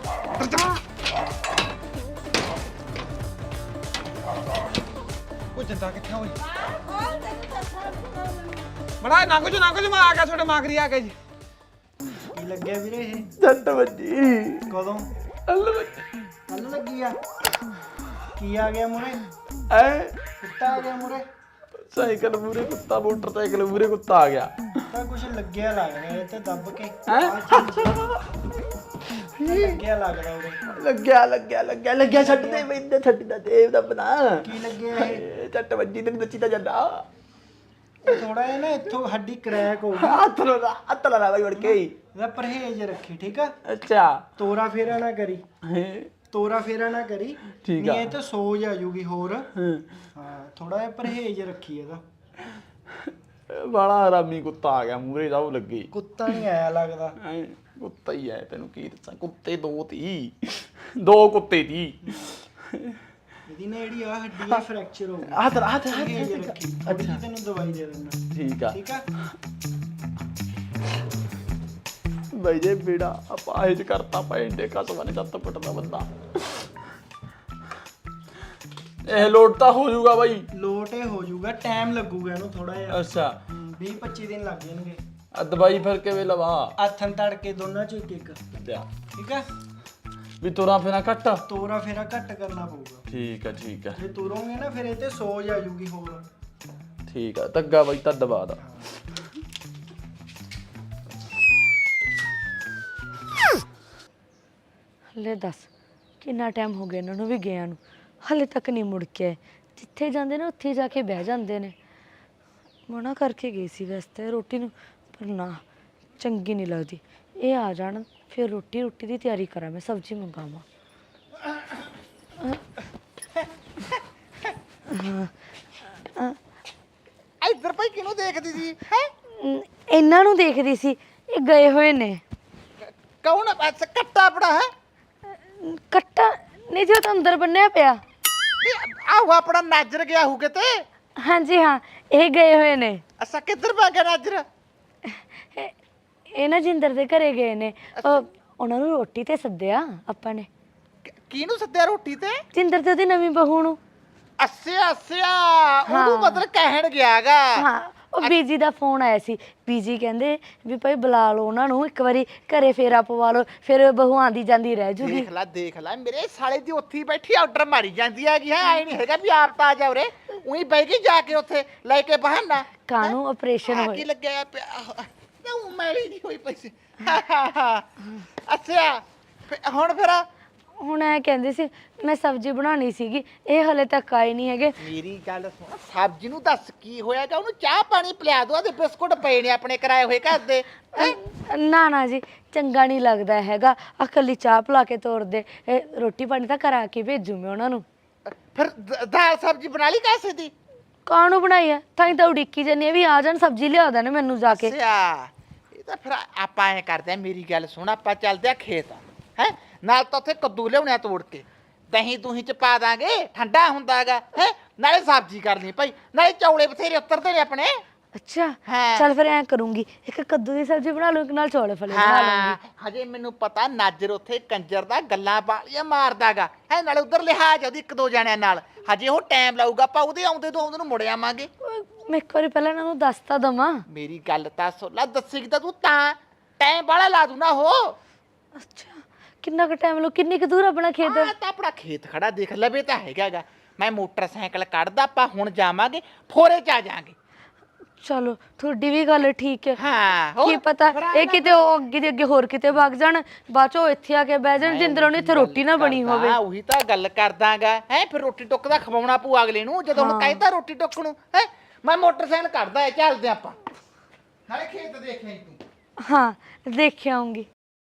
ਉਹ ਜਿੰਦਾ ਕਿੱਥੇ ਹੋਈ ਬੜਾ ਨਾ ਕੁਝ ਨਾ ਕੁਝ ਮੈਂ ਆ ਗਿਆ ਤੁਹਾਡੇ ਮਾਗਰੀ ਆ ਗਿਆ ਜੀ। ਲੱਗਿਆ ਵੀਰੇ ਇਹ। ਜੱਟ ਵੱਜੀ। ਕਦੋਂ? ਅੱਲ ਵੱਜੀ। ਕੱਲ ਲੱਗੀ ਆ। ਕੀ ਆ ਗਿਆ ਮੁਰੇ ਐ। ਕੁੱਤਾ ਆ ਗਿਆ ਮੁਰੇ ਸਾਈਕਲ ਮੂਰੇ ਕੁੱਤਾ ਮੋਟਰਸਾਈਕਲ ਮੂਰੇ ਕੁੱਤਾ ਆ ਗਿਆ। ਤਾਂ ਕੁਛ ਲੱਗਿਆ ਲੱਗ ਰਿਹਾ ਇਹ ਤੇ ਦੱਬ ਕੇ। ਹੈਂ? ਆਹ ਚੀਜ਼। ਤਾਂ ਲੱਗਿਆ ਲੱਗਦਾ ਉਰੇ। ਲੱਗਿਆ ਲੱਗਿਆ ਲੱਗਿਆ ਲੱਗਿਆ ਛੱਡ ਦੇ ਮੈਂਦੇ ਛੱਡ ਦਾ ਦੇਵ ਦਾ ਬਣਾ। ਕੀ ਲੱਗਿਆ ਇਹ? ਜੱਟ ਵੱਜੀ ਤੈਨੂੰ ਦੱਚੀ ਤਾਂ ਜੱਡਾ ਥੋੜਾ ਜਿਹਾ ਨਾ ਇੱਥੋਂ ਹੱਡੀ ਕਰੈਕ ਹੋ ਗਈ। ਹੱਥ ਲਾ ਹੱਥ ਲਾ ਬਾਈ ਵੜ ਕੇ। ਇਹਦਾ ਪਰਹੇਜ ਰੱਖੀ ਠੀਕ ਆ? ਅੱਛਾ। ਤੋਰਾ ਫੇਰਾ ਨਾ ਕਰੀ। ਹੈਂ। ਤੋਰਾ ਫੇਰਾ ਨਾ ਕਰੀ। ਠੀਕ ਨਹੀਂ ਆ। ਇਹ ਤਾਂ ਸੋਜ ਆ ਜੂਗੀ ਹੋਰ। ਹਾਂ। ਹਾਂ ਥੋੜਾ ਜਿਹਾ ਪਰਹੇਜ ਰੱਖੀ ਇਹਦਾ। ਬੜਾ ਆਰਾਮੀ ਕੁੱਤਾ ਆ ਗਿਆ ਮੂਰੇ ਉਹ ਲੱਗੀ। ਕੁੱਤਾ ਨਹੀਂ ਆਇਆ ਲੱਗਦਾ। ਕੁੱਤਾ ਹੀ ਐ ਤੈਨੂੰ ਕੀ ਦੱਸਾਂ ਕੁੱਤੇ ਦੋ ਤੀ। ਦੋ ਕੁੱਤੇ ਤੀ। ਇਹਦੀ ਨਾ ਜਿਹੜੀ ਆ ਹੱਡੀ ਆ ਫ੍ਰੈਕਚਰ ਹੋ ਗਈ। ਪਰਹੇਜ ਰੱਖੀ। ਥੋੜੀ ਜਿਹੀ ਤੈਨੂੰ ਦਵਾਈ ਦੇ ਦਿੰਦਾ। ਠੀਕ ਆ। ਠੀਕ ਆ? ਬਈ ਜੇ ਬੇੜਾ। ਆਪਾਂ ਇਹ ਚ ਕਰਤਾ ਪੈਂਦੇ ਕਸਵਾ ਨੇ ਜੱਤ ਪਟਦਾ ਬੰਦਾ। ਇਹ ਲੋਟ ਤਾਂ ਹੋ ਜਾਊਗਾ ਬਾਈ। ਲੋਟ ਹੋ ਜਾਊਗਾ ਟਾਈਮ ਲੱਗੂਗਾ ਇਹਨੂੰ ਥੋੜਾ ਜਿਹਾ। ਅੱਛਾ। 20 25 ਦਿਨ ਲੱਗ ਜਾਣਗੇ। ਆ ਦਵਾਈ ਫਿਰ ਕਿਵੇਂ ਲਵਾ? ਹੱਥਨ ਤੜਕੇ ਦੋਨਾਂ ਚੋਂ ਇੱਕ ਇੱਕ ਲਿਆ। ਠੀਕ ਆ? ਵੀ ਤੁਰਾਂ ਫਿਰਾਂ ਘੱਟ? ਤੋਰਾ ਫੇਰਾ ਘੱਟ ਕਰਨਾ ਪਊਗਾ। ਠੀਕ ਆ ਠੀਕ ਆ। ਜੇ ਤੁਰੋਗੇ ਨਾ ਫਿਰ ਇਹ ਤੇ ਸੋਜ ਆ ਜੂਗੀ ਹੋਰ। ਠੀਕ ਆ ਧੱਗਾ ਬਾਈ ਤਾਂ ਦਬਾ ਦਾ ਲੈ ਦੱਸ ਕਿੰਨਾ ਟਾਈਮ ਹੋ ਗਿਆ ਇਹਨਾਂ ਨੂੰ ਵੀ ਗਿਆ ਨੂੰ? ਹਲੇ ਤੱਕ ਨਹੀਂ ਮੁੜ ਕੇ ਆਏ। ਜਿੱਥੇ ਜਾਂਦੇ ਨੇ ਉੱਥੇ ਜਾ ਕੇ ਬਹਿ ਜਾਂਦੇ ਨੇ। ਮਨਾ ਕਰਕੇ ਗਈ ਸੀ ਵੈਸੇ ਰੋਟੀ ਨੂੰ ਪਰ ਨਾ ਚੰਗੀ ਨਹੀਂ ਲੱਗਦੀ। ਇਹ ਆ ਜਾਣ ਫਿਰ ਰੋਟੀ ਰੋਟੀ ਦੀ ਤਿਆਰੀ ਕਰਾਂ ਮੈਂ ਸਬਜ਼ੀ ਮੰਗਾਵਾਂ। ਇੱਧਰ ਭਾਈ ਕਿਹਨੂੰ ਦੇਖਦੀ ਸੀ? ਹੈ? ਅਮ, ਇਹਨਾਂ ਨੂੰ ਦੇਖਦੀ ਸੀ। ਇਹ ਗਏ ਹੋਏ ਨੇ। ਕੌਣ ਕੱਟਾ ਆਪਣਾ ਹੈ? ਕੱਟਾ ਨਹੀਂ ਜੀ ਉਹ ਤਾਂ ਅੰਦਰ ਬੰਨਿਆ ਪਿਆ। ਆਹੋ ਆਪਣਾ ਨਾਜਰ ਗਿਆ ਹੂ ਕਿਤੇ? ਹਾਂਜੀ ਹਾਂ ਇਹ ਗਏ ਹੋਏ ਨੇ। ਅਸਾ ਕਿੱਧਰ ਪਾ ਗਿਆ ਨਾਜਰ? ਇਹ- ਇਹ ਨਾ ਜਿੰਦਰ ਦੇ ਘਰੇ ਗਏ ਨੇ। ਉਹ- ਉਹਨਾਂ ਨੂੰ ਰੋਟੀ ਤੇ ਸੱਦਿਆ ਆਪਾਂ ਨੇ। ਕ- ਕਿਹਨੂੰ ਸੱਦਿਆ ਰੋਟੀ ਤੇ? ਜਿੰਦਰ ਤੇ ਉਹਦੀ ਨਵੀਂ ਬਹੂ ਨੂੰ। ਅੱਛਾ ਅੱਛਾ ਉਹਨੂੰ ਮਤਲਬ ਕਹਿਣ ਗਿਆਗਾ। ਹਾਂ। ਉਹ ਬੀਜੀ ਦਾ ਫੋਨ ਆਇਆ ਸੀ। ਬੀਜੀ ਕਹਿੰਦੇ ਵੀ ਭਾਈ ਬੁਲਾ ਲਓ ਉਹਨਾਂ ਨੂੰ ਇੱਕ ਵਾਰੀ ਘਰੇ ਫੇਰਾ ਪਵਾ ਲਓ ਫਿਰ ਬਹੂ ਆਂਦੀ ਜਾਂਦੀ ਰਹਿ ਜੂਗੀ। ਦੇਖ ਲੈ ਦੇਖ ਲੈ ਮੇਰੇ ਸਾਲੇ ਦੀ ਉੱਥੇ ਹੀ ਬੈਠੀ ਆਰਡਰ ਮਾਰੀ ਜਾਂਦੀ ਹੈਗੀ ਹੈ ਆਈ ਨਹੀਂ ਹੈਗਾ ਵੀ ਆਪ ਤਾਂ ਆ ਜਾ ਉਰੇ। ਉਹੀ ਬਹਿ ਗਈ ਜਾ ਕੇ ਉੱਥੇ ਲੈ ਕੇ ਬਹਾਨਾ ਕਾਨੂੰ ਆਪਰੇਸ਼ਨ ਆ ਹੋਇਆ? ਕੀ ਲੱਗਿਆ ਪਿਆ ਨਾ ਉਹ ਮੈਲੀ ਨਹੀਂ ਹੋਈ ਪਈ ਸੀ। ਅੱਛਾ ਫਿਰ- ਹੁਣ ਫਿਰ ਹੁਣ ਐ ਕਹਿੰਦੇ ਸੀ ਮੈਂ ਸਬਜ਼ੀ ਬਣਾਉਣੀ ਸੀਗੀ ਇਹ ਹਲੇ ਤੱਕ ਆਏ ਨਹੀਂ ਹੈਗੇ। ਮੇਰੀ ਗੱਲ ਸੁਣ ਸਬਜ਼ੀ ਨੂੰ ਦੱਸ ਕੀ ਹੋਇਆਗਾ ਉਹਨੂੰ ਚਾਹ ਪਾਣੀ ਪਿਲਾ ਦੋ ਤੇ ਬਿਸਕੁਟ ਪਏ ਨੇ ਆਪਣੇ ਕਰਾਏ ਹੋਏ ਘਰ ਦੇ ਹੈਂ? ਨਾ ਨਾ ਜੀ ਚੰਗਾ ਨਹੀਂ ਲੱਗਦਾ ਹੈਗਾ। ਅਕਲੀ ਚਾਹ ਪਿਲਾ ਕੇ ਤੋਰ ਦੇ। ਇਹ ਰੋਟੀ ਪਾਣੀ ਤਾਂ ਕਰਾ ਕੇ ਭੇਜੂ ਮੈਂ ਉਹਨਾਂ ਨੂੰ। ਫਿਰ ਦ- ਦਾਲ ਸਬਜ਼ੀ ਬਣਾ ਲਈ ਕੈਸੇ ਦੀ? ਕਾਹਨੂੰ ਬਣਾਈ ਆ? ਤਾਂ ਹੀ ਤਾਂ ਉਡੀਕੀ ਜੰਨੀ ਆ ਵੀ ਆ ਜਾਣ ਸਬਜ਼ੀ ਲਿਆ ਦੇਣ ਮੈਨੂੰ ਜਾ ਕੇ। ਅੱਛਾ ਇਹ ਤਾਂ ਫਿਰ ਆਪਾਂ ਐ ਕਰਦੇ ਆ ਮੇਰੀ ਗੱਲ ਸੁਣ ਆਪਾਂ ਚੱਲਦੇ ਆ ਖੇਤ ਹੈ? ਨਾਲ ਤਾਂ ਉੱਥੇ ਕੱਦੂ ਲਿਆਉਣਿਆ ਤੋੜ ਕੇ। ਦਹੀਂ ਦੂਹੀ ਚ ਪਾ ਦਾਂਗੇ ਠੰਡਾ ਹੁੰਦਾਗਾ ਹੈ? ਨਾਲੇ ਸਬਜ਼ੀ ਕਰਨੀ ਭਾਈ ਨਾਲੇ ਚੌਲੇ ਬਥੇਰੇ ਉੱਤਰਦੇ ਨੇ ਆਪਣੇ। ਅੱਛਾ ਹਾਂ। ਚੱਲ ਫਿਰ ਐ ਕਰੂੰਗੀ ਇੱਕ ਕੱਦੂ ਦੀ ਸਬਜ਼ੀ ਬਣਾ ਲਊਂ ਇੱਕ ਨਾਲ ਚੌਲੇ ਫਲੇ ਬਣਾ ਲੂੰਗੀ ਹਾਂ ਹਜੇ ਮੈਨੂੰ ਪਤਾ ਨਾਜਰ ਉੱਥੇ ਕੰਜਰ ਦਾ ਗੱਲਾਂ ਬਾਲੀਆਂ ਮਾਰਦਾਗਾ। ਹੈ ਨਾਲੇ ਉਧਰ ਲਿਹਾਜ਼ ਆ ਉਹਦੀ ਇੱਕ ਦੋ ਜਣਿਆਂ ਨਾਲ। ਹਜੇ ਉਹ ਟਾਈਮ ਲਾਊਗਾ ਆਪਾਂ ਉਹਦੇ ਆਉਂਦੇ ਤੋਂ ਆਉਂਦੇ ਨੂੰ ਮੁੜ ਆਵਾਂਗੇ। ਮੈਂ ਇੱਕ ਵਾਰੀ ਪਹਿਲਾਂ ਇਹਨਾਂ ਨੂੰ ਦੱਸ ਤਾਂ ਦਵਾਂ। ਮੇਰੀ ਗੱਲ ਤਾਂ ਸੁਣ ਲੈ ਦੱਸੇਗੀ ਤਾਂ ਤੂੰ ਤਾਂ। ਟਾਈਮ ਬਾਲਾ ਲਾ ਦੂ ਨਾ ਉਹ। ਅੱਛਾ। ਕਿੰਨਾ ਕੁ ਟਾਈਮ ਲੋ ਕਿੰਨੀ ਕੁ ਦੂਰ ਆਪਣਾ ਖੇਤ ਆ? ਤਾਂ ਆਪਣਾ ਖੇਤ ਖੜਾ ਦੇਖ ਲਵੇ ਤਾਂ ਹੈਗਾਗਾ ਮੈਂ ਮੋਟਰਸਾਈਕਲ ਕੱਢਦਾ ਆਪਾਂ ਹੁਣ ਜਾਵਾਂਗੇ ਫੋਰੇ ਚ ਆ ਜਾਾਂਗੇ। ਚਲੋ ਤੁਹਾਡੀ ਵੀ ਗੱਲ ਠੀਕ ਹੈ। ਹਾਂ ਕੀ ਪਤਾ ਇਹ ਕਿਤੇ ਉਹ ਅੱਗੇ ਦੇ ਅੱਗੇ ਹੋਰ ਕਿਤੇ ਵਗ ਜਾਣ ਬਾਅਦ ਚੋਂ ਇੱਥੇ ਆ ਕੇ ਬਹਿ ਜਾਣ ਜਿੰਦਰੋਂ ਨੇ ਇੱਥੇ ਰੋਟੀ ਨਾ ਬਣੀ ਹੋਵੇ। ਹਾਂ ਉਹੀ ਤਾਂ ਗੱਲ ਕਰਦਾਗਾ। ਹੈ ਫਿਰ ਰੋਟੀ ਟੁੱਕ ਦਾ ਖਵਾਉਣਾ ਪਊ ਅਗਲੇ ਨੂੰ ਜਦੋਂ ਹੁਣ ਕਹਿੰਦਾ ਰੋਟੀ ਟੁੱਕ ਨੂੰ। ਹੈ ਮੈਂ ਮੋਟਰਸਾਈਕਲ ਕੱਢਦਾ ਚੱਲਦੇ ਆਪਾਂ। ਨਾਲੇ ਖੇਤ ਦੇਖਿਆ ਤੂੰ। ਹਾਂ ਦੇਖ ਆਉਂਗੀ